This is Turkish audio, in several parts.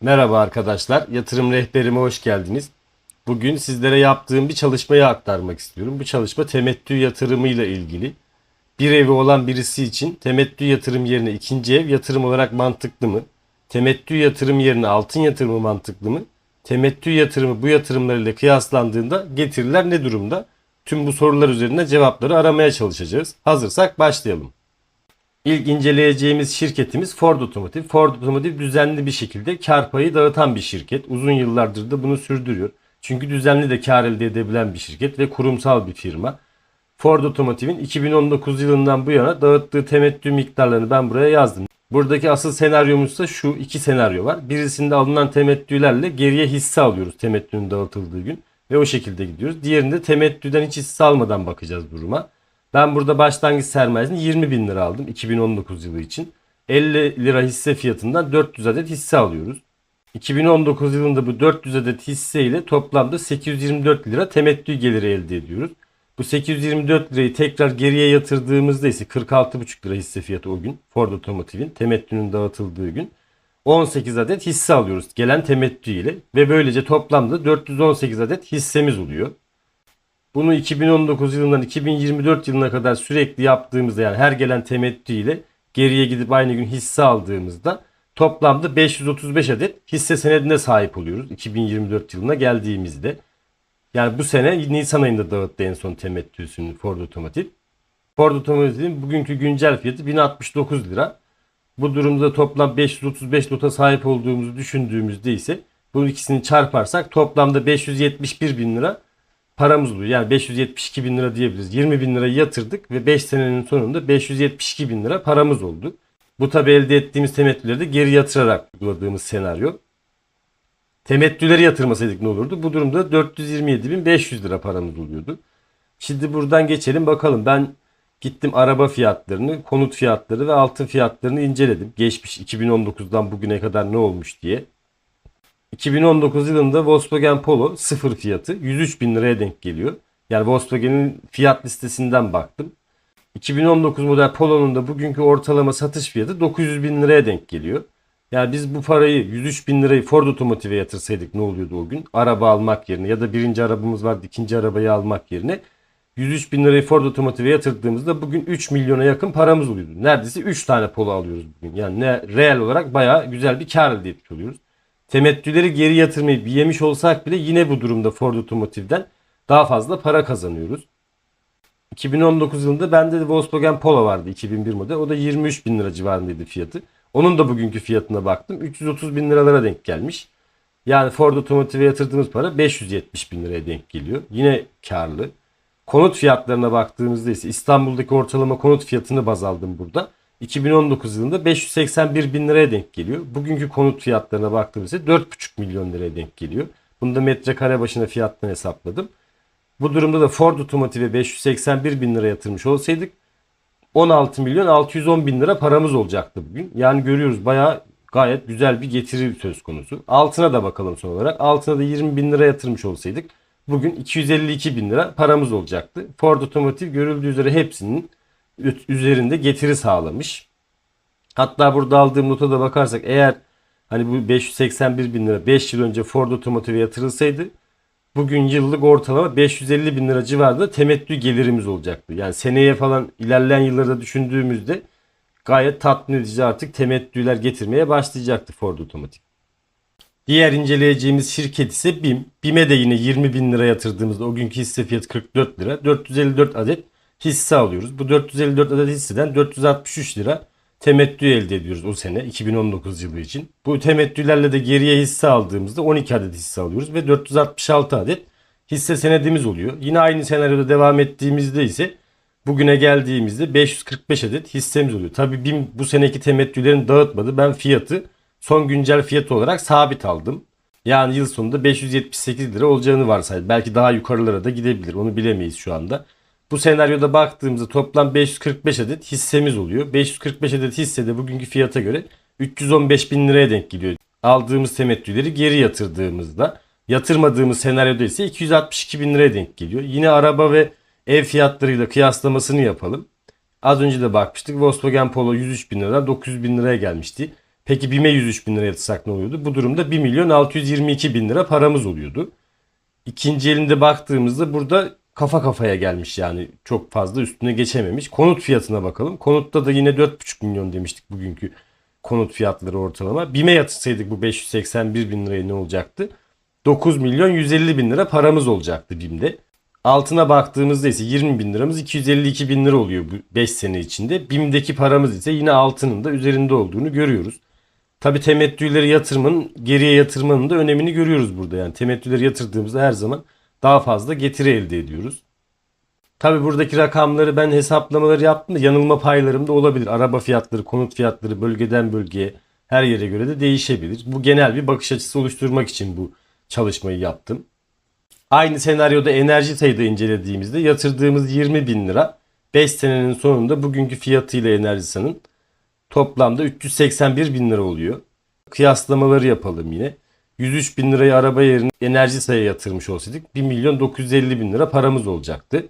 Merhaba arkadaşlar, yatırım rehberime hoş geldiniz. Bugün sizlere yaptığım bir çalışmayı aktarmak istiyorum. Bu çalışma temettü yatırımıyla ilgili. Bir evi olan birisi için temettü yatırım yerine ikinci ev yatırım olarak mantıklı mı? Temettü yatırım yerine altın yatırımı mantıklı mı? Temettü yatırımı bu yatırımlarıyla kıyaslandığında getiriler ne durumda? Tüm bu sorular üzerine cevapları aramaya çalışacağız. Hazırsak başlayalım. İlk inceleyeceğimiz şirketimiz Ford Otomotiv. Ford Otomotiv düzenli bir şekilde kar payı dağıtan bir şirket. Uzun yıllardır da bunu sürdürüyor. Çünkü düzenli de kar elde edebilen bir şirket ve kurumsal bir firma. Ford Otomotiv'in 2019 yılından bu yana dağıttığı temettü miktarlarını ben buraya yazdım. Buradaki asıl senaryomuz da şu iki senaryo var. Birisinde alınan temettülerle geriye hisse alıyoruz temettünün dağıtıldığı gün ve o şekilde gidiyoruz. Diğerinde temettüden hiç hisse almadan bakacağız duruma. Ben burada başlangıç sermayesini 20 bin lira aldım 2019 yılı için. 50 lira hisse fiyatından 400 adet hisse alıyoruz. 2019 yılında bu 400 adet hisse ile toplamda 824 lira temettü geliri elde ediyoruz. Bu 824 lirayı tekrar geriye yatırdığımızda ise 46,5 lira hisse fiyatı o gün Ford Otomotiv'in temettünün dağıtıldığı gün 18 adet hisse alıyoruz gelen temettü ile ve böylece toplamda 418 adet hissemiz oluyor. Bunu 2019 yılından 2024 yılına kadar sürekli yaptığımızda yani her gelen temettü ile geriye gidip aynı gün hisse aldığımızda toplamda 535 adet hisse senedine sahip oluyoruz 2024 yılına geldiğimizde. Yani bu sene Nisan ayında dağıttı en son temettüsünü Ford Otomotiv. Ford Otomotiv'in bugünkü güncel fiyatı 1069 lira. Bu durumda toplam 535 lota sahip olduğumuzu düşündüğümüzde ise bu ikisini çarparsak toplamda 571 bin lira paramız oluyor. Yani 572 bin lira diyebiliriz. 20 bin lirayı yatırdık ve 5 senenin sonunda 572 bin lira paramız oldu. Bu tabi elde ettiğimiz temettüleri de geri yatırarak uyguladığımız senaryo. Temettüleri yatırmasaydık ne olurdu? Bu durumda 427.500 lira paramız oluyordu. Şimdi buradan geçelim bakalım. Ben gittim araba fiyatlarını, konut fiyatları ve altın fiyatlarını inceledim. Geçmiş 2019'dan bugüne kadar ne olmuş diye. 2019 yılında Volkswagen Polo sıfır fiyatı 103 bin liraya denk geliyor. Yani Volkswagen'in fiyat listesinden baktım. 2019 model Polo'nun da bugünkü ortalama satış fiyatı 900 bin liraya denk geliyor. Yani biz bu parayı 103 bin lirayı Ford Otomotiv'e yatırsaydık ne oluyordu o gün? Araba almak yerine ya da birinci arabamız vardı ikinci arabayı almak yerine 103 bin lirayı Ford Otomotiv'e yatırdığımızda bugün 3 milyona yakın paramız oluyordu. Neredeyse 3 tane Polo alıyoruz bugün. Yani ne, reel olarak bayağı güzel bir kar elde etmiş. Temettüleri geri yatırmayı bir yemiş olsak bile yine bu durumda Ford Otomotiv'den daha fazla para kazanıyoruz. 2019 yılında bende de Volkswagen Polo vardı 2001 model. O da 23 bin lira civarındaydı fiyatı. Onun da bugünkü fiyatına baktım. 330 bin liralara denk gelmiş. Yani Ford Otomotiv'e yatırdığımız para 570 bin liraya denk geliyor. Yine karlı. Konut fiyatlarına baktığımızda ise İstanbul'daki ortalama konut fiyatını baz aldım burada. 2019 yılında 581 bin liraya denk geliyor. Bugünkü konut fiyatlarına baktığımızda 4,5 milyon liraya denk geliyor. Bunu da metrekare başına fiyattan hesapladım. Bu durumda da Ford Otomotiv'e 581 bin lira yatırmış olsaydık 16 milyon 610 bin lira paramız olacaktı bugün. Yani görüyoruz bayağı gayet güzel bir getiri söz konusu. Altına da bakalım son olarak. Altına da 20 bin lira yatırmış olsaydık bugün 252 bin lira paramız olacaktı. Ford Otomotiv görüldüğü üzere hepsinin üzerinde getiri sağlamış. Hatta burada aldığım nota da bakarsak eğer hani bu 581 bin lira 5 yıl önce Ford Otomotiv'e yatırılsaydı bugün yıllık ortalama 550 bin lira civarında temettü gelirimiz olacaktı. Yani seneye falan ilerleyen yıllarda düşündüğümüzde gayet tatmin edici artık temettüler getirmeye başlayacaktı Ford Otomotiv. Diğer inceleyeceğimiz şirket ise BİM. BİM'e de yine 20 bin lira yatırdığımızda o günkü hisse fiyatı 44 lira. 454 adet hisse alıyoruz. Bu 454 adet hisseden 463 lira temettü elde ediyoruz o sene 2019 yılı için. Bu temettülerle de geriye hisse aldığımızda 12 adet hisse alıyoruz ve 466 adet hisse senedimiz oluyor. Yine aynı senaryoda devam ettiğimizde ise bugüne geldiğimizde 545 adet hissemiz oluyor. Tabii BİM bu seneki temettülerini dağıtmadı. Ben fiyatı son güncel fiyat olarak sabit aldım. Yani yıl sonunda 578 lira olacağını varsaydı. Belki daha yukarılara da gidebilir. Onu bilemeyiz şu anda. Bu senaryoda baktığımızda toplam 545 adet hissemiz oluyor. 545 adet hisse de bugünkü fiyata göre 315 bin liraya denk geliyor. Aldığımız temettüleri geri yatırdığımızda yatırmadığımız senaryoda ise 262 bin liraya denk geliyor. Yine araba ve ev fiyatlarıyla kıyaslamasını yapalım. Az önce de bakmıştık Volkswagen Polo 103 bin liradan 900 bin liraya gelmişti. Peki BİM'e 103 bin lira yatırsak ne oluyordu? Bu durumda 1 milyon 622 bin lira paramız oluyordu. İkinci elinde baktığımızda burada kafa kafaya gelmiş yani çok fazla üstüne geçememiş. Konut fiyatına bakalım. Konutta da yine 4,5 milyon demiştik bugünkü konut fiyatları ortalama. BİM'e yatırsaydık bu 581 bin liraya ne olacaktı? 9 milyon 150 bin lira paramız olacaktı BİM'de. Altına baktığımızda ise 20 bin liramız 252 bin lira oluyor bu 5 sene içinde. BİM'deki paramız ise yine altının da üzerinde olduğunu görüyoruz. Tabi temettüleri yatırmanın geriye yatırmanın da önemini görüyoruz burada. Yani temettüleri yatırdığımızda her zaman daha fazla getiri elde ediyoruz. Tabi buradaki rakamları ben hesaplamaları yaptım da yanılma paylarım da olabilir. Araba fiyatları, konut fiyatları bölgeden bölgeye her yere göre de değişebilir. Bu genel bir bakış açısı oluşturmak için bu çalışmayı yaptım. Aynı senaryoda enerji sayıda incelediğimizde yatırdığımız 20 bin lira 5 senenin sonunda bugünkü fiyatıyla Enerjisa'nın toplamda 381 bin lira oluyor. Kıyaslamaları yapalım yine. 103 bin lirayı araba yerine enerji sayıya yatırmış olsaydık 1 milyon 950 bin lira paramız olacaktı.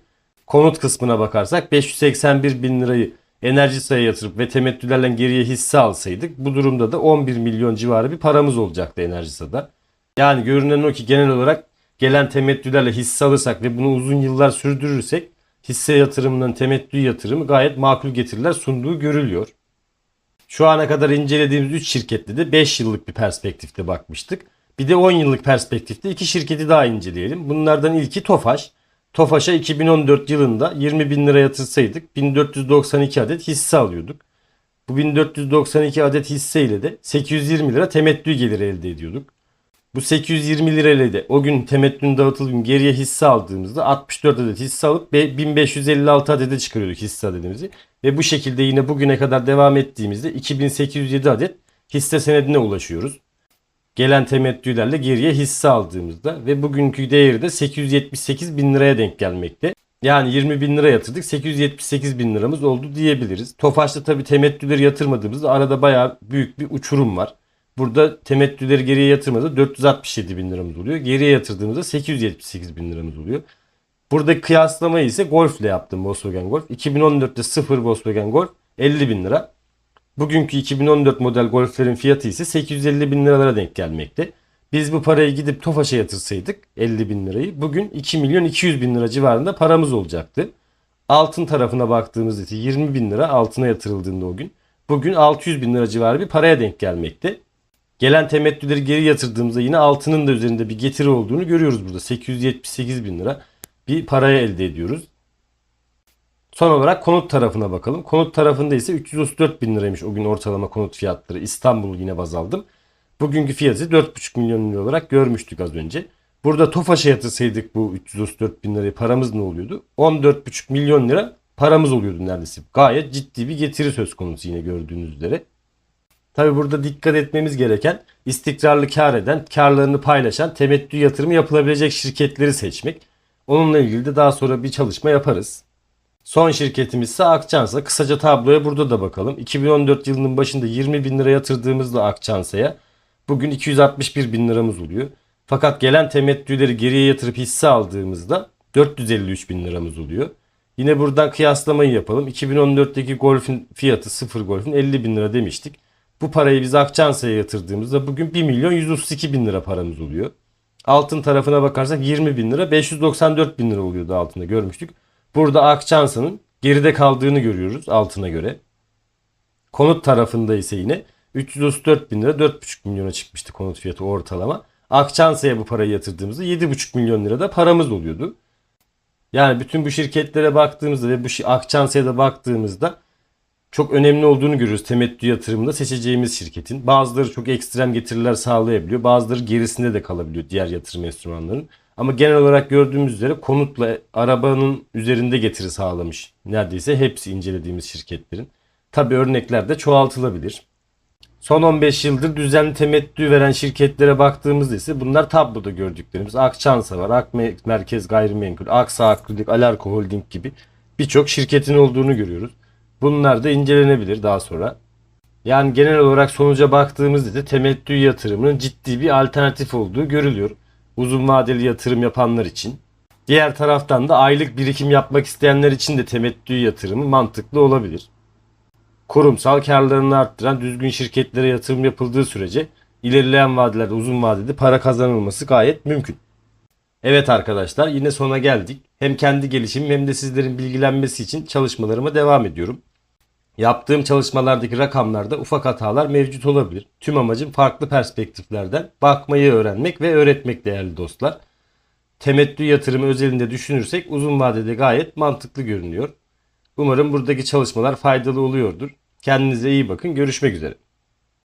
Konut kısmına bakarsak 581 bin lirayı enerji sayıya yatırıp ve temettülerle geriye hisse alsaydık bu durumda da 11 milyon civarı bir paramız olacaktı Enerjisa'da. Yani görünen o ki genel olarak gelen temettülerle hisse alırsak ve bunu uzun yıllar sürdürürsek hisse yatırımının temettü yatırımı gayet makul getiriler sunduğu görülüyor. Şu ana kadar incelediğimiz 3 şirkette de 5 yıllık bir perspektifte bakmıştık. Bir de 10 yıllık perspektifte 2 şirketi daha inceleyelim. Bunlardan ilki Tofaş. Tofaş'a 2014 yılında 20 bin lira yatırsaydık 1492 adet hisse alıyorduk. Bu 1492 adet hisse ile de 820 lira temettü geliri elde ediyorduk. Bu 820 lirayla de o gün temettün dağıtıldığı geriye hisse aldığımızda 64 adet hisse alıp 1556 adede çıkarıyorduk hisse adedimizi. Ve bu şekilde yine bugüne kadar devam ettiğimizde 2807 adet hisse senedine ulaşıyoruz. Gelen temettülerle geriye hisse aldığımızda ve bugünkü değeri de 878 bin liraya denk gelmekte. Yani 20 bin lira yatırdık 878 bin liramız oldu diyebiliriz. Tofaş'ta tabi temettüleri yatırmadığımızda arada baya büyük bir uçurum var. Burada temettüleri geriye yatırmada 467 bin liramız oluyor. Geriye yatırdığımızda 878 bin liramız oluyor. Buradaki kıyaslamayı ise Golf ile yaptım Volkswagen Golf. 2014'te 0 Volkswagen Golf 50 bin lira. Bugünkü 2014 model Golf'lerin fiyatı ise 850 bin liralara denk gelmekte. Biz bu parayı gidip Tofaş'a yatırsaydık 50 bin lirayı bugün 2 milyon 200 bin lira civarında paramız olacaktı. Altın tarafına baktığımızda ise 20 bin lira altına yatırıldığında o gün. Bugün 600 bin lira civarı bir paraya denk gelmekte. Gelen temettüleri geri yatırdığımızda yine altının da üzerinde bir getiri olduğunu görüyoruz burada. 878 bin lira bir paraya elde ediyoruz. Son olarak konut tarafına bakalım. Konut tarafında ise 334 bin liraymış o gün ortalama konut fiyatları. İstanbul yine baz aldım. Bugünkü fiyatı 4,5 milyon lira olarak görmüştük az önce. Burada TOFAŞ'a yatırsaydık bu 334 bin lirayı paramız ne oluyordu? 14,5 milyon lira paramız oluyordu neredeyse. Gayet ciddi bir getiri söz konusu yine gördüğünüz üzere. Tabi burada dikkat etmemiz gereken istikrarlı kar eden, karlarını paylaşan, temettü yatırımı yapılabilecek şirketleri seçmek. Onunla ilgili de daha sonra bir çalışma yaparız. Son şirketimiz ise Akçansa. Kısaca tabloya burada da bakalım. 2014 yılının başında 20 bin lira yatırdığımızda Akçansa'ya bugün 261 bin liramız oluyor. Fakat gelen temettüleri geriye yatırıp hisse aldığımızda 453 bin liramız oluyor. Yine buradan kıyaslamayı yapalım. 2014'teki golfün fiyatı 0 golfün 50 bin lira demiştik. Bu parayı biz Akçansa'ya yatırdığımızda bugün 1 milyon 132 bin lira paramız oluyor. Altın tarafına bakarsak 20 bin lira 594 bin lira oluyordu altında görmüştük. Burada Akçansa'nın geride kaldığını görüyoruz altına göre. Konut tarafında ise yine 334 bin lira 4,5 milyona çıkmıştı konut fiyatı ortalama. Akçansa'ya bu parayı yatırdığımızda 7,5 milyon lira da paramız oluyordu. Yani bütün bu şirketlere baktığımızda ve bu Akçansa'ya da baktığımızda çok önemli olduğunu görüyoruz temettü yatırımında seçeceğimiz şirketin. Bazıları çok ekstrem getiriler sağlayabiliyor. Bazıları gerisinde de kalabiliyor diğer yatırım enstrümanlarının. Ama genel olarak gördüğümüz üzere konutla arabanın üzerinde getiri sağlamış. Neredeyse hepsi incelediğimiz şirketlerin. Tabi örnekler de çoğaltılabilir. Son 15 yıldır düzenli temettü veren şirketlere baktığımızda ise bunlar tabloda gördüklerimiz. Akçansa var, Ak Merkez Gayrimenkul, Aksa Akrilik, Alarko Holding gibi birçok şirketin olduğunu görüyoruz. Bunlar da incelenebilir daha sonra. Yani genel olarak sonuca baktığımızda da temettü yatırımının ciddi bir alternatif olduğu görülüyor. Uzun vadeli yatırım yapanlar için. Diğer taraftan da aylık birikim yapmak isteyenler için de temettü yatırımı mantıklı olabilir. kurumsal karlarını arttıran düzgün şirketlere yatırım yapıldığı sürece ilerleyen vadelerde uzun vadede para kazanılması gayet mümkün. Evet arkadaşlar yine sona geldik. Hem kendi gelişimim hem de sizlerin bilgilenmesi için çalışmalarıma devam ediyorum. Yaptığım çalışmalardaki rakamlarda ufak hatalar mevcut olabilir. Tüm amacım farklı perspektiflerden bakmayı öğrenmek ve öğretmek değerli dostlar. Temettü yatırımı özelinde düşünürsek uzun vadede gayet mantıklı görünüyor. Umarım buradaki çalışmalar faydalı oluyordur. Kendinize iyi bakın. Görüşmek üzere.